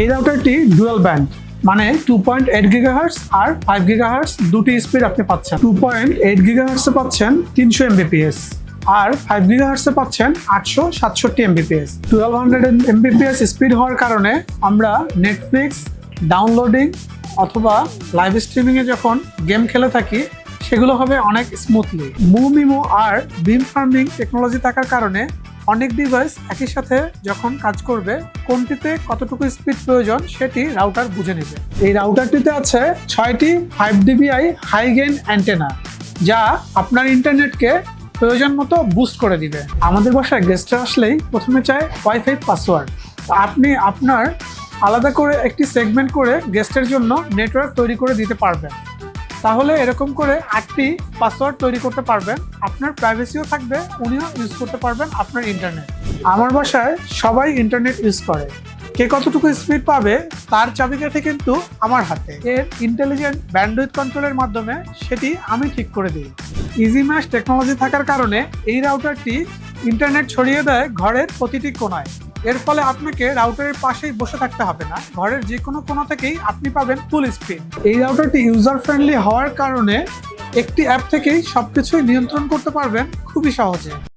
এই রাউটারটি dual band মানে টু পয়েন্ট এইট গিগাহার্স আর ফাইভ গিগাহার্স দুটি স্পিড আপনি পাচ্ছেন। টু পয়েন্ট এইট গিগাহার্সে পাচ্ছেন তিনশো এমবিপিএস আর ফাইভ গিগাহার্সে পাচ্ছেন আটশো সাতষট্টি Mbps twelve hundred Mbps speed হওয়ার কারণে আমরা নেটফ্লিক্স ডাউনলোডিং অথবা লাইভ স্ট্রিমিংয়ে যখন গেম খেলে থাকি, সেগুলো হবে অনেক স্মুথলি মুমিমো আর বিম ফার্মিং টেকনোলজি থাকার কারণে অনেক ডিভাইস একই সাথে যখন কাজ করবে, কোনটিতে কতটুকু স্পিড প্রয়োজন সেটি রাউটার বুঝে নেবে। এই রাউটারটিতে আছে ছয়টি five dBi high gain antenna যা আপনার ইন্টারনেটকে প্রয়োজন মতো বুস্ট করে দিবে। আমাদের বাসায় গেস্টরা আসলেই প্রথমে চায় ওয়াইফাই পাসওয়ার্ড আপনি আপনার আলাদা করে একটি সেগমেন্ট করে গেস্টের জন্য নেটওয়ার্ক তৈরি করে দিতে পারবেন। তাহলে এরকম করে আটটি পাসওয়ার্ড তৈরি করতে পারবেন। আপনার প্রাইভেসিও থাকবে, উনিও ইউজ করতে পারবেন আপনার ইন্টারনেট আমার বাসায় সবাই ইন্টারনেট ইউজ করে। কে কতটুকু স্পিড পাবে, তার চাবিকাঠি কিন্তু আমার হাতে। এর ইন্টেলিজেন্ট ব্যান্ডউইথ কন্ট্রোলের মাধ্যমে সেটি আমি ঠিক করে দিই। ইজি ম্যাশ টেকনোলজি থাকার কারণে এই রাউটারটি ইন্টারনেট ছড়িয়ে দেয় ঘরের প্রতিটি কোণায় এর ফলে আপনাকে রাউটারের পাশেই বসে থাকতে হবে না। ঘরের যে কোনো কোনো থেকেই আপনি পাবেন ফুল স্পিড এই রাউটারটি ইউজার ফ্রেন্ডলি হওয়ার কারণে একটি অ্যাপ থেকেই সবকিছুই নিয়ন্ত্রণ করতে পারবেন খুবই সহজে।